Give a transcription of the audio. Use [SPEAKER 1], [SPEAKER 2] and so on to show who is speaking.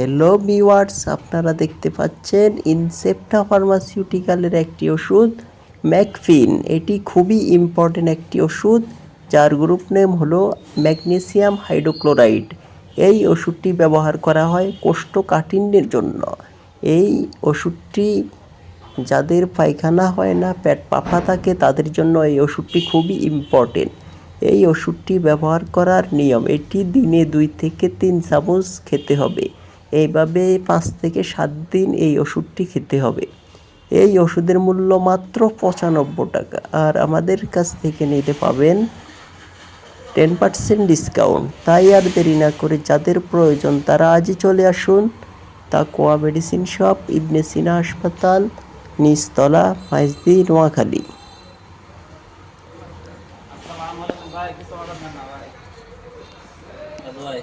[SPEAKER 1] Hello viewers আপনারা দেখতে পাচ্ছেন ইনসেপ্টা ফার্মাসিউটিক্যালের একটি ওষুধ ম্যাকফিন এটি খুবই ইম্পর্টেন্ট একটি ওষুধ, যার গ্রুপ নেম হলো ম্যাগনেসিয়াম হাইড্রোক্লোরাইড এই ওষুধটি ব্যবহার করা হয় কোষ্ঠকাঠিন্যের জন্য। এই ওষুধটি যাদের পায়খানা হয় না, পেট পাফা থাকে, তাদের জন্য এই ওষুধটি খুবই ইম্পর্টেন্ট এই ওষুধটি ব্যবহার করার নিয়ম, এটি দিনে দুই থেকে তিন চামচ খেতে হবে। এইভাবে পাঁচ থেকে সাত দিন এই ওষুধটি খেতে হবে। এই ওষুধের মূল্য মাত্র পঁচানব্বই টাকা। আর আমাদের কাছ থেকে নিতে পাবেন টেন পার্সেন্ট ডিসকাউন্ট তাই আর দেরি না করে যাদের প্রয়োজন তারা আজই চলে আসুন তাকোয়া মেডিসিন শপ, ইবনে সিনা হাসপাতাল, নিচতলা, মাইজদি, নোয়াখালী।
[SPEAKER 2] ভাই।